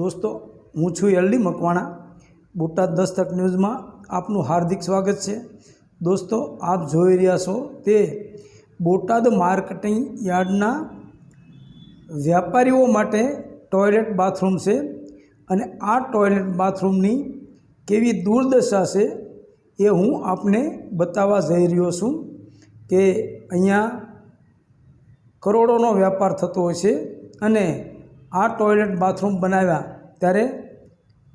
દોસ્તો, હું છું એલડી મકવાણા. બોટાદ દસ્તક ન્યૂઝમાં આપનું હાર્દિક સ્વાગત છે. દોસ્તો, આપ જોઈ રહ્યા છો તે બોટાદ માર્કેટિંગ યાર્ડના વ્યાપારીઓ માટે ટોયલેટ બાથરૂમ છે અને આ ટોયલેટ બાથરૂમની કેવી દુર્દશા છે એ હું આપને બતાવવા જઈ રહ્યો છું કે અહીંયા કરોડોનો વ્યાપાર થતો હોય છે અને આ ટોયલેટ બાથરૂમ બનાવ્યા ત્યારે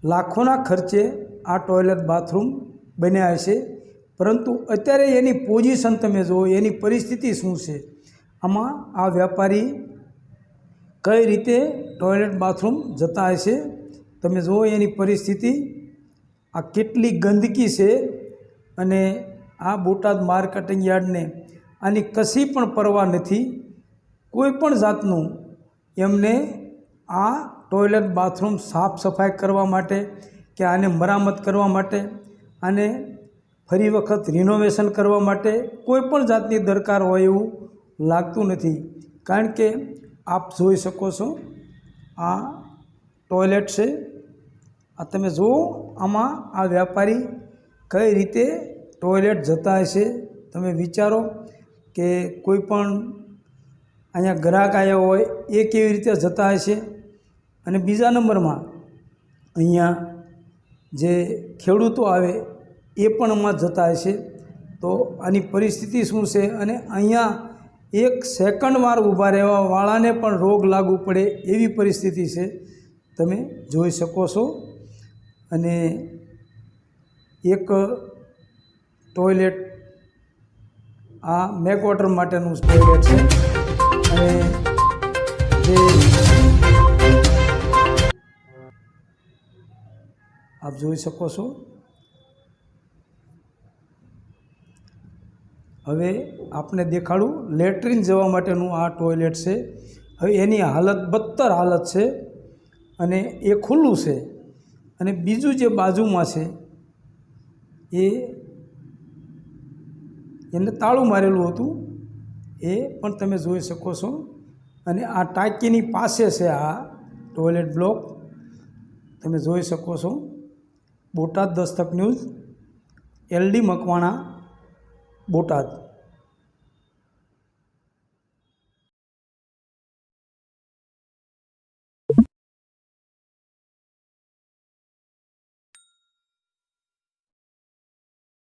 લાખોના ખર્ચે આ ટોયલેટ બાથરૂમ બન્યા છે. પરંતુ અત્યારે એની પોઝિશન તમે જુઓ, એની પરિસ્થિતિ શું છે? આમાં આ વ્યાપારી કઈ રીતે ટોયલેટ બાથરૂમ જતા હશે? તમે જુઓ એની પરિસ્થિતિ. આ કેટલી ગંદકી છે અને આ બોટાદ માર્કેટિંગ યાર્ડને આની કશી પણ પરવા નથી. કોઈ પણ જાતનું એમને આ ટોયલેટ બાથરૂમ સાફ સફાઈ કરવા માટે કે આને મરામત કરવા માટે આને ફરી વખત રિનોવેશન કરવા માટે કોઈ પણ જાતની દરકાર હોય એવું લાગતું નથી. કારણ કે આપ જોઈ શકો છો, આ ટોયલેટ છે. આ તમે જુઓ, આમાં આ વ્યાપારી કઈ રીતે ટોયલેટ જતા હશે. તમે વિચારો કે કોઈ પણ અહીંયા ગ્રાહક આવ્યા હોય, એ કેવી રીતે જતા હશે? અને બીજા નંબરમાં અહીંયા જે ખેડૂતો આવે, એ પણ આમાં જતા હશે. તો આની પરિસ્થિતિ શું છે? અને અહીંયા એક સેકન્ડ વાર ઊભા રહેવા વાળાને પણ રોગ લાગુ પડે એવી પરિસ્થિતિ છે. તમે જોઈ શકો છો. અને એક ટોયલેટ આ મેકવોટર માટેનું ટોયલેટ છે. અને આપ જોઈ શકો છો. હવે આપને દેખાડું, લેટ્રિન જવા માટેનું આ ટોયલેટ છે. હવે એની હાલત બદતર હાલત છે અને એ ખુલ્લું છે. અને બીજું જે બાજુમાં છે, એ એને તાળું મારેલું હતું. એ પણ તમે જોઈ શકો છો. અને આ ટાંકીની પાસે છે આ ટોયલેટ બ્લોક. તમે જોઈ શકો છો. Botad Dastak news, LD Makwana, Botad.